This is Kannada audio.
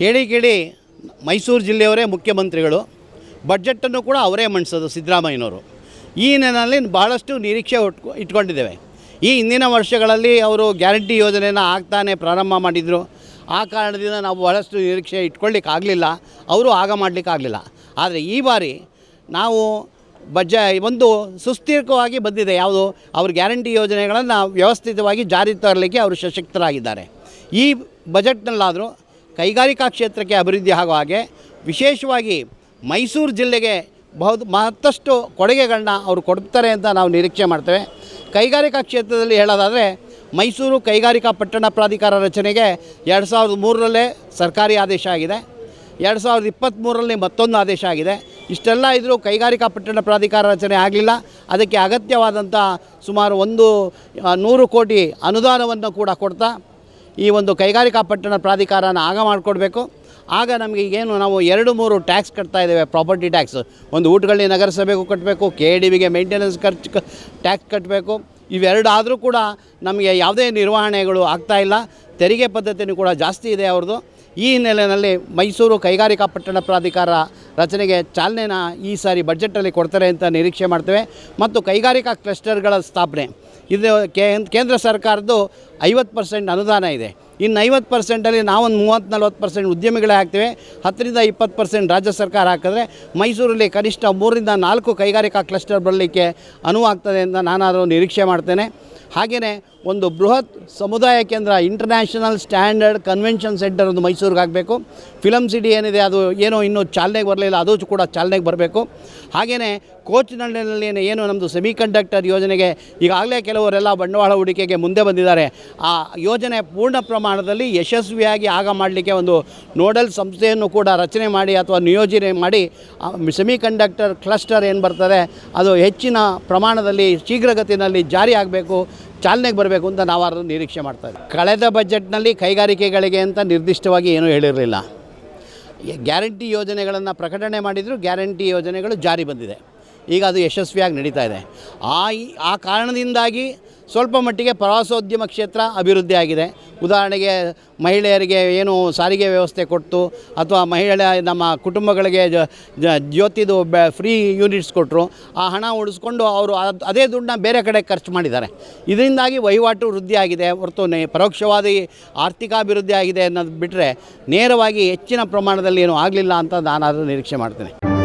ಹೇಳಿ ಕೇಳಿ ಮೈಸೂರು ಜಿಲ್ಲೆಯವರೇ ಮುಖ್ಯಮಂತ್ರಿಗಳು. ಬಡ್ಜೆಟನ್ನು ಕೂಡ ಅವರೇ ಮಂಡಿಸೋದು ಸಿದ್ದರಾಮಯ್ಯನವರು. ಈ ನಿಟ್ಟಿನಲ್ಲಿ ಬಹಳಷ್ಟು ನಿರೀಕ್ಷೆ ಉಟ್ಕೊ, ಇಟ್ಕೊಂಡಿದ್ದೇವೆ. ಈ ಹಿಂದಿನ ವರ್ಷಗಳಲ್ಲಿ ಅವರು ಗ್ಯಾರಂಟಿ ಯೋಜನೆಯನ್ನು ಆಗ್ತಾನೆ ಪ್ರಾರಂಭ ಮಾಡಿದರು. ಆ ಕಾರಣದಿಂದ ನಾವು ಬಹಳಷ್ಟು ನಿರೀಕ್ಷೆ ಇಟ್ಕೊಳ್ಳಿಕ್ಕೆ ಆಗಲಿಲ್ಲ ಅವರು ಆಗ ಮಾಡಲಿಕ್ಕಾಗಲಿಲ್ಲ. ಆದರೆ ಈ ಬಾರಿ ನಾವು ಬಜ, ಒಂದು ಸುಸ್ಥಿರವಾಗಿ ಬಂದಿದೆ. ಯಾವುದು? ಅವ್ರ ಗ್ಯಾರಂಟಿ ಯೋಜನೆಗಳನ್ನು ವ್ಯವಸ್ಥಿತವಾಗಿ ಜಾರಿ ತರಲಿಕ್ಕೆ ಅವರು ಸಶಕ್ತರಾಗಿದ್ದಾರೆ. ಈ ಬಜೆಟ್ನಲ್ಲಾದರೂ ಕೈಗಾರಿಕಾ ಕ್ಷೇತ್ರಕ್ಕೆ ಅಭಿವೃದ್ಧಿ ಆಗುವ ಹಾಗೆ ವಿಶೇಷವಾಗಿ ಮೈಸೂರು ಜಿಲ್ಲೆಗೆ ಬಹು ಮತ್ತಷ್ಟು ಕೊಡುಗೆಗಳನ್ನ ಅವರು ಕೊಡ್ತಾರೆ ಅಂತ ನಾವು ನಿರೀಕ್ಷೆ ಮಾಡ್ತೇವೆ. ಕೈಗಾರಿಕಾ ಕ್ಷೇತ್ರದಲ್ಲಿ ಹೇಳೋದಾದರೆ ಮೈಸೂರು ಕೈಗಾರಿಕಾ ಪಟ್ಟಣ ಪ್ರಾಧಿಕಾರ ರಚನೆಗೆ ಎರಡು ಸಾವಿರದ ಮೂರರಲ್ಲೇ ಸರ್ಕಾರಿ ಆದೇಶ ಆಗಿದೆ. ಎರಡು ಸಾವಿರದ ಇಪ್ಪತ್ತ್ಮೂರರಲ್ಲಿ ಮತ್ತೊಂದು ಆದೇಶ ಆಗಿದೆ. ಇಷ್ಟೆಲ್ಲ ಇದ್ದರೂ ಕೈಗಾರಿಕಾ ಪಟ್ಟಣ ಪ್ರಾಧಿಕಾರ ರಚನೆ ಆಗಲಿಲ್ಲ. ಅದಕ್ಕೆ ಅಗತ್ಯವಾದಂಥ ಸುಮಾರು ಒಂದು ನೂರು ಕೋಟಿ ಅನುದಾನವನ್ನು ಕೂಡ ಕೊಡ್ತಾ ಈ ಒಂದು ಕೈಗಾರಿಕಾ ಪಟ್ಟಣ ಪ್ರಾಧಿಕಾರನ ಆಗ ಮಾಡಿಕೊಡ್ಬೇಕು. ಆಗ ನಮಗೆ ಏನು ನಾವು ಎರಡು ಮೂರು ಟ್ಯಾಕ್ಸ್ ಕಟ್ತಾ ಇದ್ದೇವೆ, ಪ್ರಾಪರ್ಟಿ ಟ್ಯಾಕ್ಸ್. ಒಂದು ಊಟಗಳಲ್ಲಿ ನಗರಸಭೆಗೂ ಕಟ್ಟಬೇಕು ಕೆ ಡಿ ಬಿಗೆ ಮೇಂಟೆನೆನ್ಸ್ ಖರ್ಚು ಟ್ಯಾಕ್ಸ್ ಕಟ್ಟಬೇಕು ಇವೆರಡಾದರೂ ಕೂಡ ನಮಗೆ ಯಾವುದೇ ನಿರ್ವಹಣೆಗಳು ಆಗ್ತಾಯಿಲ್ಲ ತೆರಿಗೆ ಪದ್ಧತಿನೂ ಕೂಡ ಜಾಸ್ತಿ ಇದೆ ಅವ್ರದ್ದು. ಈ ಹಿನ್ನೆಲೆಯಲ್ಲಿ ಮೈಸೂರು ಕೈಗಾರಿಕಾ ಪಟ್ಟಣ ಪ್ರಾಧಿಕಾರ ರಚನೆಗೆ ಚಾಲನೆನ ಈ ಸಾರಿ ಬಡ್ಜೆಟಲ್ಲಿ ಕೊಡ್ತಾರೆ ಅಂತ ನಿರೀಕ್ಷೆ ಮಾಡ್ತೇವೆ. ಮತ್ತು ಕೈಗಾರಿಕಾ ಕ್ಲಸ್ಟರ್ಗಳ ಸ್ಥಾಪನೆ. ಇದು ಕೇಂದ್ರ ಸರ್ಕಾರದ್ದು ಐವತ್ತು ಪರ್ಸೆಂಟ್ ಅನುದಾನ ಇದೆ. ಇನ್ನು ಐವತ್ತು ಪರ್ಸೆಂಟಲ್ಲಿ ನಾವೊಂದು ಮೂವತ್ತು ನಲ್ವತ್ತು ಪರ್ಸೆಂಟ್ ಉದ್ಯಮಿಗಳೇ ಹಾಕ್ತೇವೆ ಹತ್ತರಿಂದ ಇಪ್ಪತ್ತು ಪರ್ಸೆಂಟ್ ರಾಜ್ಯ ಸರ್ಕಾರ ಹಾಕಿದ್ರೆ ಮೈಸೂರಲ್ಲಿ ಕನಿಷ್ಠ ಮೂರರಿಂದ ನಾಲ್ಕು ಕೈಗಾರಿಕಾ ಕ್ಲಸ್ಟರ್ ಬರಲಿಕ್ಕೆ ಅನುವಾಗ್ತದೆ ಅಂತ ನಾನಾದರೂ ನಿರೀಕ್ಷೆ ಮಾಡ್ತೇನೆ. ಹಾಗೆಯೇ ಒಂದು ಬೃಹತ್ ಸಮುದಾಯ ಕೇಂದ್ರ ಇಂಟರ್ನ್ಯಾಷನಲ್ ಸ್ಟ್ಯಾಂಡರ್ಡ್ ಕನ್ವೆನ್ಷನ್ ಸೆಂಟರ್ ಒಂದು ಮೈಸೂರಿಗೆ ಆಗಬೇಕು. ಫಿಲಮ್ ಸಿಟಿ ಏನಿದೆ, ಅದು ಏನೋ ಇನ್ನೂ ಚಾಲನೆಗೆ ಬರಲಿಲ್ಲ ಅದು ಕೂಡ ಚಾಲನೆಗೆ ಬರಬೇಕು. ಹಾಗೆಯೇ ಕೋಚ್ನಳ್ಳಿನಲ್ಲಿ ಏನು ನಮ್ಮದು ಸೆಮಿ ಕಂಡಕ್ಟರ್ ಯೋಜನೆಗೆ ಈಗಾಗಲೇ ಕೆಲವರೆಲ್ಲ ಬಂಡವಾಳ ಹೂಡಿಕೆಗೆ ಮುಂದೆ ಬಂದಿದ್ದಾರೆ. ಆ ಯೋಜನೆ ಪೂರ್ಣ ಪ್ರಮಾಣದಲ್ಲಿ ಯಶಸ್ವಿಯಾಗಿ ಆಗ ಮಾಡಲಿಕ್ಕೆ ಒಂದು ನೋಡಲ್ ಸಂಸ್ಥೆಯನ್ನು ಕೂಡ ರಚನೆ ಮಾಡಿ ಅಥವಾ ನಿಯೋಜನೆ ಮಾಡಿ ಸೆಮಿ ಕಂಡಕ್ಟರ್ ಕ್ಲಸ್ಟರ್ ಏನು ಬರ್ತದೆ, ಅದು ಹೆಚ್ಚಿನ ಪ್ರಮಾಣದಲ್ಲಿ ಶೀಘ್ರಗತಿಯಲ್ಲಿ ಜಾರಿ ಆಗಬೇಕು. ಚಾಲನೆಗೆ ಬರಬೇಕು ಅಂತ ನಾವಾದ್ರೂ ನಿರೀಕ್ಷೆ ಮಾಡ್ತಾ ಇದ್ದೀವಿ. ಕಳೆದ ಬಜೆಟ್ನಲ್ಲಿ ಕೈಗಾರಿಕೆಗಳಿಗೆ ಅಂತ ನಿರ್ದಿಷ್ಟವಾಗಿ ಏನೂ ಹೇಳಿರಲಿಲ್ಲ. ಗ್ಯಾರಂಟಿ ಯೋಜನೆಗಳನ್ನು ಪ್ರಕಟಣೆ ಮಾಡಿದರೂ, ಗ್ಯಾರಂಟಿ ಯೋಜನೆಗಳು ಜಾರಿ ಬಂದಿದೆ. ಈಗ ಅದು ಯಶಸ್ವಿಯಾಗಿ ನಡೀತಾ ಇದೆ. ಆ ಆ ಕಾರಣದಿಂದಾಗಿ ಸ್ವಲ್ಪ ಮಟ್ಟಿಗೆ ಪ್ರವಾಸೋದ್ಯಮ ಕ್ಷೇತ್ರ ಅಭಿವೃದ್ಧಿ ಆಗಿದೆ. ಉದಾಹರಣೆಗೆ ಮಹಿಳೆಯರಿಗೆ ಏನು ಸಾರಿಗೆ ವ್ಯವಸ್ಥೆ ಕೊಟ್ಟು ಅಥವಾ ಮಹಿಳೆ ನಮ್ಮ ಕುಟುಂಬಗಳಿಗೆ ಜ್ಯೋತಿದು ಫ್ರೀ ಯೂನಿಟ್ಸ್ ಕೊಟ್ಟರು ಆ ಹಣ ಉಳಿಸ್ಕೊಂಡು ಅವರು ಅದ್- ದುಡ್ಡನ್ನ ಬೇರೆ ಕಡೆ ಖರ್ಚು ಮಾಡಿದ್ದಾರೆ. ಇದರಿಂದಾಗಿ ವಹಿವಾಟು ವೃದ್ಧಿಯಾಗಿದೆ. ಹೊರತು ನೇ ಪರೋಕ್ಷವಾದ ಆರ್ಥಿಕಾಭಿವೃದ್ಧಿ ಆಗಿದೆ ಅನ್ನೋದು ಬಿಟ್ಟರೆ ನೇರವಾಗಿ ಹೆಚ್ಚಿನ ಪ್ರಮಾಣದಲ್ಲಿ ಏನೂ ಆಗಲಿಲ್ಲ ಅಂತ ನಾನು ಅದನ್ನು ನಿರೀಕ್ಷೆ ಮಾಡ್ತೇನೆ.